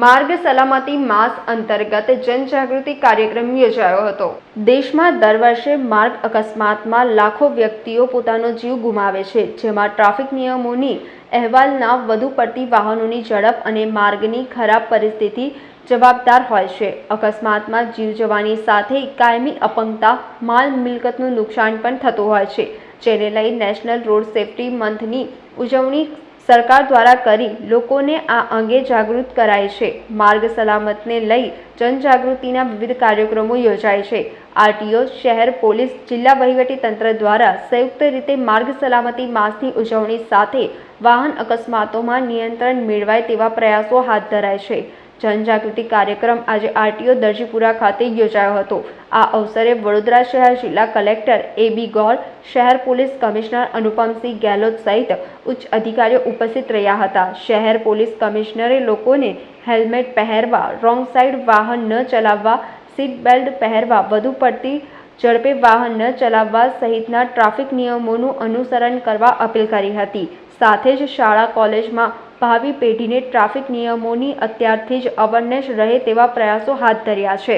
માર્ગ સલામતી માસ અંતર્ગત જનજાગૃતિ કાર્યક્રમ યોજાયો હતો. દેશમાં દર વર્ષે માર્ગ અકસ્માતમાં લાખો વ્યક્તિઓ પોતાનો જીવ ગુમાવે છે, જેમાં ટ્રાફિક નિયમોની અહેવાલના વધુ પડતી વાહનોની ઝડપ અને માર્ગની ખરાબ પરિસ્થિતિ જવાબદાર હોય છે. અકસ્માતમાં જીવ જવાની સાથે કાયમી અપંગતા, માલ મિલકતનું નુકસાન પણ થતું હોય છે, જેને લઈ નેશનલ રોડ સેફટી મંથની ઉજવણી સરકાર દ્વારા કરી લોકોને આ અંગે જાગૃત કરાય છે. માર્ગ સલામતને લઈ જનજાગૃતિના વિવિધ કાર્યક્રમો યોજાય છે. આરટીઓ, શહેર પોલીસ, જિલ્લા વહીવટી તંત્ર દ્વારા સંયુક્ત રીતે માર્ગ સલામતી માસની ઉજવણી સાથે વાહન અકસ્માતોમાં નિયંત્રણ મેળવાય તેવા પ્રયાસો હાથ ધરાય છે. જનજાગૃતિ કાર્યક્રમ આજે આરટીઓ દરજીપુરા ખાતે યોજાયો હતો. આ અવસરે વડોદરા શહેર જિલ્લા કલેક્ટર એ બી ગોર શહેર પોલીસ કમિશનર અનુપમસિંહ ગેહલોત સહિત ઉચ્ચ અધિકારીઓ ઉપસ્થિત રહ્યા હતા. શહેર પોલીસ કમિશનરે લોકોને હેલ્મેટ પહેરવા, રોંગ સાઈડ વાહન ન ચલાવવા, સીટ બેલ્ટ પહેરવા, વધુ પડતી ઝડપે વાહન ન ચલાવવા સહિતના ટ્રાફિક નિયમોનું અનુસરણ કરવા અપીલ કરી હતી. સાથે જ શાળા, કોલેજમાં ભાવિ પેઢીને ટ્રાફિક નિયમોની અત્યારથી જ અવેરનેસ રહે તેવા પ્રયાસો હાથ ધર્યા છે.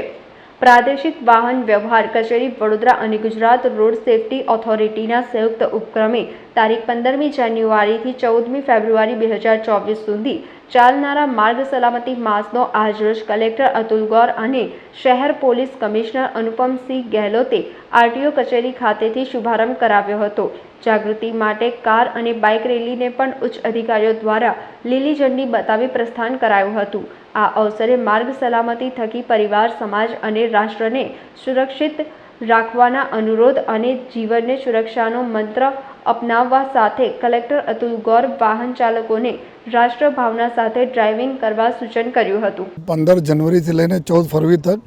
પ્રાદેશિક વાહન વ્યવહાર કચેરી વડોદરા અને ગુજરાત રોડ સેફટી ઓથોરિટીના સંયુક્ત ઉપક્રમે તારીખ પંદરમી જાન્યુઆરીથી ચૌદમી ફેબ્રુઆરી બે હજાર ચોવીસ સુધી ચાલનારા માર્ગ સલામતી માસનો આજરોજ કલેક્ટર અતુલ ગોર અને શહેર પોલીસ કમિશનર અનુપમસિંહ ગેહલોતે આરટીઓ કચેરી ખાતેથી શુભારંભ કરાવ્યો હતો. જાગૃતિ માટે કાર અને બાઇક રેલીને પણ ઉચ્ચ અધિકારીઓ દ્વારા લીલી ઝંડી બતાવી પ્રસ્થાન કરાયું હતું. આ અવસરે માર્ગ સલામતી થકી પરિવાર, સમાજ અને રાષ્ટ્રને સુરક્ષિત રાખવાના અનુરોધ અને જીવનને સુરક્ષાનો મંત્ર અપનાવવા સાથે કલેક્ટર અતુલ ગોર વાહન ચાલકોને રાષ્ટ્રભાવના સાથે ડ્રાઇવિંગ કરવા સૂચન કર્યું હતું. પંદર જનવરીથી લઈને ચૌદ ફરવરી તક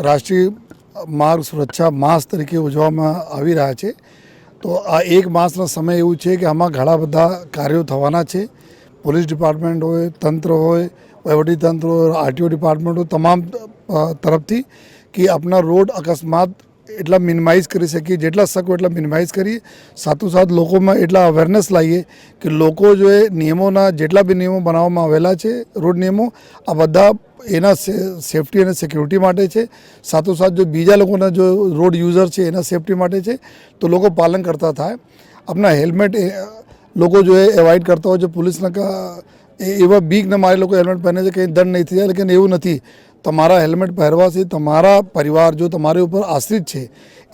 રાષ્ટ્રીય માર્ગ સુરક્ષા માસ તરીકે ઉજવવામાં આવી રહ્યા છે. તો આ એક માસનો સમય એવું છે કે આમાં ઘણા બધા કાર્યો થવાના છે. પોલીસ ડિપાર્ટમેન્ટ હોય, તંત્ર હોય, વહીવટી તંત્ર હોય, આરટીઓ ડિપાર્ટમેન્ટ હોય, તમામ તરફથી કે આપણા રોડ અકસ્માત એટલા મિનિમાઇઝ કરી શકીએ, જેટલા શકો એટલા મિનિમાઇઝ કરીએ. સાથોસાથ લોકોમાં એટલા અવેરનેસ લાવીએ કે લોકો જો એ નિયમોના જેટલા બી નિયમો બનાવવામાં આવેલા છે રોડ નિયમો, આ બધા એના સેફટી અને સિક્યુરિટી માટે છે. સાથોસાથ જો બીજા લોકોના જો રોડ યુઝર છે, એના સેફટી માટે છે, તો લોકો પાલન કરતા થાય. આપણા હેલ્મેટ લોકો જો એ એવોઇડ કરતા હોય છે, પોલીસના એવા બીક બીકને મારે લોકો હેલ્મેટ પહેરે છે કંઈ દંડ નહીં થઈ જાય લેકિન એવું નથી. તમારા હેલ્મેટ પહેરવાથી તમારા પરિવાર જો તમારી ઉપર આશ્રિત છે,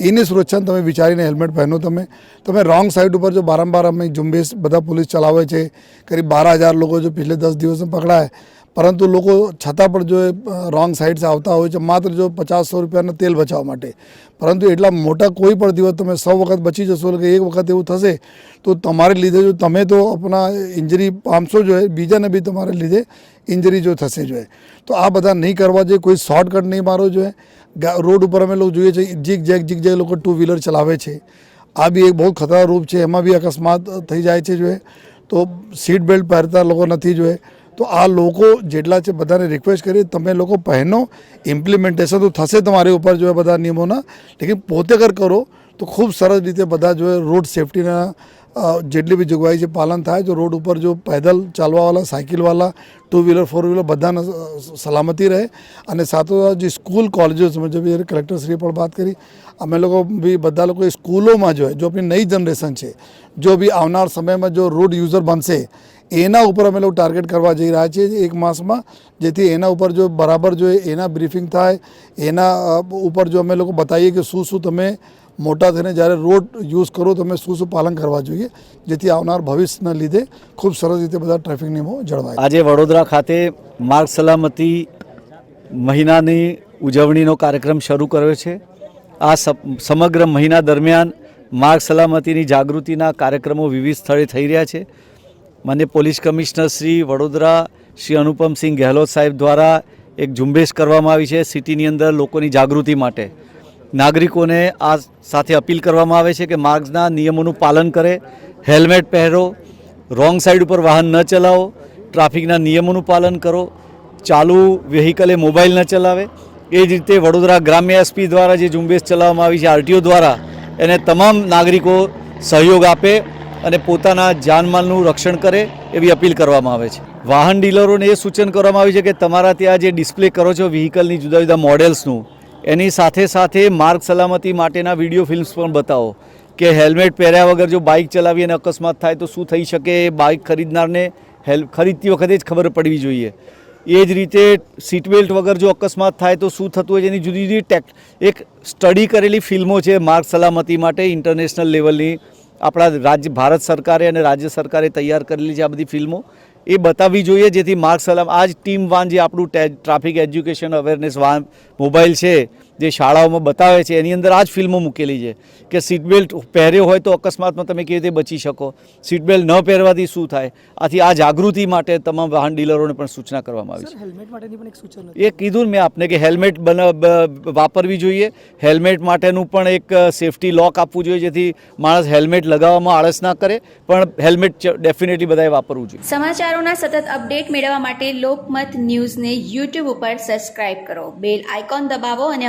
એની સુરક્ષા તમે વિચારીને હેલ્મેટ પહેરો તમે. તમે રોંગ સાઈડ ઉપર જો બારંબાર અમે ઝુંબેશ બધા પોલીસ ચલાવે છે, કરીબ બાર હજાર લોકો જો પિછલે દસ દિવસમાં પકડાય પરંતુ લોકો છતાં પણ જો રોંગ સાઇડ્સ આવતા હોય છે, માત્ર જો પચાસ સો રૂપિયાના તેલ બચાવવા માટે. પરંતુ એટલા મોટા કોઈ પણ દિવસ તમે સો વખત બચી જશો કે એક વખત એવું થશે, તો તમારે લીધે જો તમે તો આપણા ઇન્જરી પામશો જોઈએ બીજાને બી તમારે લીધે ઇન્જરી જો થશે જોઈએ તો આ બધા નહીં કરવા જોઈએ, કોઈ શોર્ટકટ નહીં મારવો જોઈએ. રોડ ઉપર અમે લોકો જોઈએ છીએ જીગ જેગ જીગ જેગ લોકો ટુ વ્હીલર ચલાવે છે. આ બી એક બહુ ખતરા રૂપ છે, એમાં બી અકસ્માત થઈ જાય છે જોઈએ તો સીટ બેલ્ટ પહેરતા લોકો નથી જોઈએ તો આ લોકો જેટલા છે બધાને રિક્વેસ્ટ કરી, તમે લોકો પહેનો ઇમ્પ્લિમેન્ટેશન તો થશે તમારી ઉપર જો બધા નિયમોના, લેકિન પોતે કર કરો, તો ખૂબ સરસ રીતે બધા જો રોડ સેફટીના જેટલી બી જોગવાઈ છે, પાલન થાય તો રોડ ઉપર જો પેદલ ચાલવાવાળા સાયકલવાળા ટુ વ્હીલર ફોર વ્હીલર બધાને સલામતી રહે. અને સાથોસાથ જે સ્કૂલ કોલેજો જે કલેક્ટરશ્રીએ પણ વાત કરી, અમે લોકો બી બધા લોકો સ્કૂલોમાં જો જો આપણી નવી જનરેશન છે, જો બી આવનાર સમયમાં જો રોડ યુઝર બનશે એના ઉપર અમે લોકો ટાર્ગેટ કરવા જઈ રહ્યા છીએ એક માસમાં, જેથી એના ઉપર જો બરાબર જો એના બ્રીફિંગ થાય, એના ઉપર જો અમે લોકો બતાવીએ કે શું શું તમે મોટા થઈને જ્યારે રોડ યુઝ કરો તમે શું શું પાલન કરવા જોઈએ, જેથી આવનાર ભવિષ્યના લીધે ખૂબ સરસ રીતે બધા ટ્રાફિક નિયમો જળવાય. આજે વડોદરા ખાતે માર્ગ સલામતી મહિનાની ઉજવણીનો કાર્યક્રમ શરૂ કર્યો છે. આ સમગ્ર મહિના દરમિયાન માર્ગ સલામતીની જાગૃતિના કાર્યક્રમો વિવિધ સ્થળે થઈ રહ્યા છે. મને પોલીસ કમિશનર શ્રી વડોદરા શ્રી અનુપમસિંહ ગેહલોત સાહેબ દ્વારા એક ઝુંબેશ કરવામાં આવી છે સિટીની અંદર લોકોની જાગૃતિ માટે. નાગરિકોને આ સાથે અપીલ કરવામાં આવે છે કે માર્ગના નિયમોનું પાલન કરે, હેલ્મેટ પહેરો, રોંગ સાઈડ ઉપર વાહન ન ચલાવો, ટ્રાફિકના નિયમોનું પાલન કરો, ચાલુ વ્હીકલે મોબાઈલ ન ચલાવે. એ જ રીતે વડોદરા ગ્રામ્ય એસપી દ્વારા જે ઝુંબેશ ચલાવવામાં આવી છે, આરટીઓ દ્વારા, એને તમામ નાગરિકો સહયોગ આપે અને પોતાના જાનમાલનું રક્ષણ કરે એવી અપીલ કરવામાં આવે છે. વાહન ડીલરોને એ સૂચન કરવામાં આવ્યું છે કે તમારા ત્યાં જે ડિસ્પ્લે કરો છો વ્હીકલની જુદા જુદા મોડેલ્સનું એની સાથે સાથે માર્ગ સલામતી માટેના વીડિયો ફિલ્મ્સ પણ બતાવો કે હેલ્મેટ પહેર્યા વગર જો બાઇક ચલાવી અને અકસ્માત થાય તો શું થઈ શકે? એ બાઇક ખરીદનારને હેલ, ખરીદતી વખતે જ ખબર પડવી જોઈએ. એ જ રીતે સીટ બેલ્ટ વગર જો અકસ્માત થાય તો શું થતું હોય? છે એની જુદી જુદી ટેક એક સ્ટડી કરેલી ફિલ્મો છે માર્ગ સલામતી માટે ઇન્ટરનેશનલ લેવલની આપણા રાજ્ય ભારત સરકારે અને રાજ્ય સરકારે તૈયાર કરેલી છે આ બધી ફિલ્મો, એ બતાવવી જોઈએ જેથી માર્ગ સલામ આ જ ટીમ વાન જે આપણું traffic education awareness van mobile છે જે શાળાઓમાં બતાવે છે એની અંદર આ જ ફિલ્મો મૂકેલી છે કે સીટ બેલ્ટ પહેર્યો હોય તો અકસ્માતમાં તમે કેવી રીતે બચી શકો? સીટ બેલ્ટ ન પહેરવાથી શું થાય? આથી આ જાગૃતિ માટે તમામ વાહન ડીલરોને પણ સૂચના કરવામાં આવી છે. હેલ્મેટ માટેની પણ એક સૂચન એ કીધું મેં આપને કે હેલ્મેટ બન વાપરવી જોઈએ. હેલ્મેટ માટેનું પણ એક સેફટી લોક આપવું જોઈએ જેથી માણસ હેલ્મેટ લગાવવામાં આળસ ના કરે પણ હેલ્મેટ ડેફિનેટલી બધાએ વાપરવું જોઈએ. સમાચારોના સતત અપડેટ મેળવવા માટે લોકમત ન્યૂઝને યુટ્યુબ ઉપર સબસ્ક્રાઇબ કરો. બેલ આઇકોન દબાવો અને